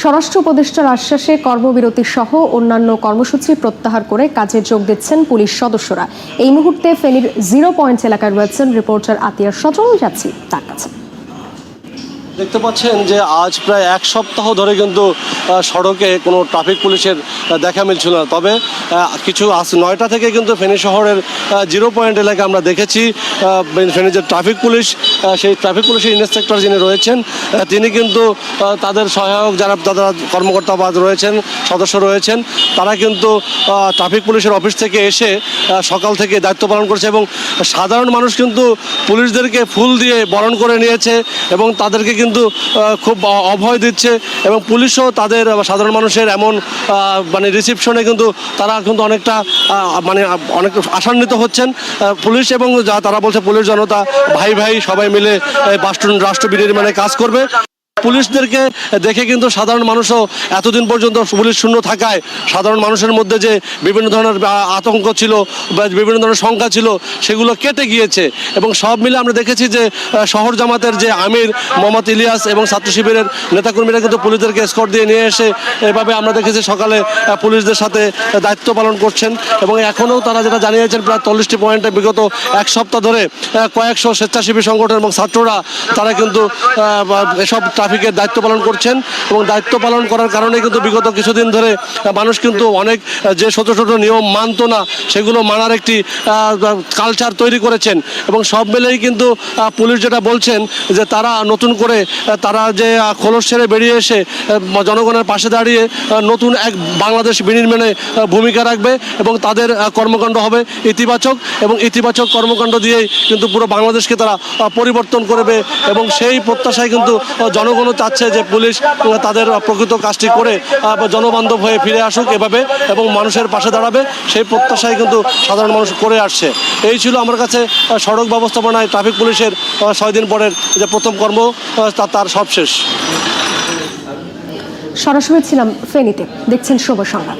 স্বরাষ্ট্র উপদেষ্টার আশ্বাসে কর্মবিরতি সহ অন্যান্য কর্মসূচি প্রত্যাহার করে কাজে যোগ দিচ্ছেন পুলিশ সদস্যরা। এই মুহূর্তে ফেনীর জিরো পয়েন্ট এলাকায় রয়েছেন রিপোর্টার আতিয়ার সজল। যাচ্ছি তার কাছে। দেখতে পাচ্ছেন যে আজ প্রায় এক সপ্তাহ ধরে কিন্তু সড়কে কোনো ট্রাফিক পুলিশের দেখা মিলছিল না। তবে কিছু আজ নয়টা থেকে কিন্তু ফেনী শহরের জিরো পয়েন্ট এলাকায় আমরা দেখেছি ফেনীর যে ট্রাফিক পুলিশ সেই ট্রাফিক পুলিশের ইন্সপেক্টর যিনি রয়েছেন তিনি কিন্তু তাদের সহায়ক যারা যারা কর্মকর্তা বা রয়েছেন, সদস্য রয়েছেন, তারা কিন্তু ট্রাফিক পুলিশের অফিস থেকে এসে সকাল থেকে দায়িত্ব পালন করছে এবং সাধারণ মানুষ কিন্তু পুলিশদেরকে ফুল দিয়ে বরণ করে নিয়েছে এবং তাদেরকে কিন্তু আহ, খুব অভয় দিচ্ছে এবং পুলিশও তাদের সাধারণ মানুষের এমন মানে রিসিপশনে কিন্তু তারা কিন্তু অনেকটা মানে অনেক আশান্বিত হচ্ছেন। পুলিশ এবং যা তারা বলছে পুলিশ জনতা ভাই ভাই সবাই মিলে রাষ্ট্র রাষ্ট্র বিনির্মাণে কাজ করবে। পুলিশদেরকে দেখে কিন্তু সাধারণ মানুষও এতদিন পর্যন্ত পুলিশ শূন্য থাকায় সাধারণ মানুষের মধ্যে যে বিভিন্ন ধরনের আতঙ্ক ছিল বা বিভিন্ন ধরনের শঙ্কা ছিল, সেগুলো কেটে গিয়েছে। এবং সব মিলে আমরা দেখেছি যে শহর জামাতের যে আমির মোহাম্মদ ইলিয়াস এবং ছাত্র শিবিরের নেতাকর্মীরা কিন্তু পুলিশদেরকে স্কট দিয়ে নিয়ে এসে এভাবে আমরা দেখেছি সকালে পুলিশদের সাথে দায়িত্ব পালন করছেন। এবং এখনও তারা যেটা জানিয়েছেন, প্রায় চল্লিশটি পয়েন্টে বিগত এক সপ্তাহ ধরে কয়েকশো স্বেচ্ছাসেবী সংগঠন এবং ছাত্ররা, তারা কিন্তু এসব ট্রাফিকের দায়িত্ব পালন করছেন এবং দায়িত্ব পালন করার কারণে কিন্তু বিগত কিছুদিন ধরে মানুষ কিন্তু অনেক যে ছোটো ছোট নিয়ম মানতো না সেগুলো মানার একটি কালচার তৈরি করেছেন। এবং সব মিলেই কিন্তু পুলিশ যেটা বলছেন যে তারা নতুন করে তারা যে খোলস ছেড়ে বেরিয়ে এসে জনগণের পাশে দাঁড়িয়ে নতুন এক বাংলাদেশ বিনির্মাণে ভূমিকা রাখবে এবং তাদের কর্মকাণ্ড হবে ইতিবাচক এবং ইতিবাচক কর্মকাণ্ড দিয়েই কিন্তু পুরো বাংলাদেশকে তারা পরিবর্তন করবে এবং সেই প্রত্যাশায় কিন্তু আহ, জনগণও চাচ্ছে যে পুলিশ তাদের প্রকৃত কাজটি করে জনবান্ধব হয়ে ফিরে আসুক এভাবে এবং মানুষের পাশে দাঁড়াবে, সেই প্রত্যাশায় কিন্তু সাধারণ মানুষ করে আসছে। এই ছিল আমার কাছে সড়ক ব্যবস্থাপনায় ট্রাফিক পুলিশের ছয় দিন পরের যে প্রথম কর্ম তার সবশেষ। সরাসরি ছিলাম ফেনীতে, দেখছেন শুভ সংবাদ।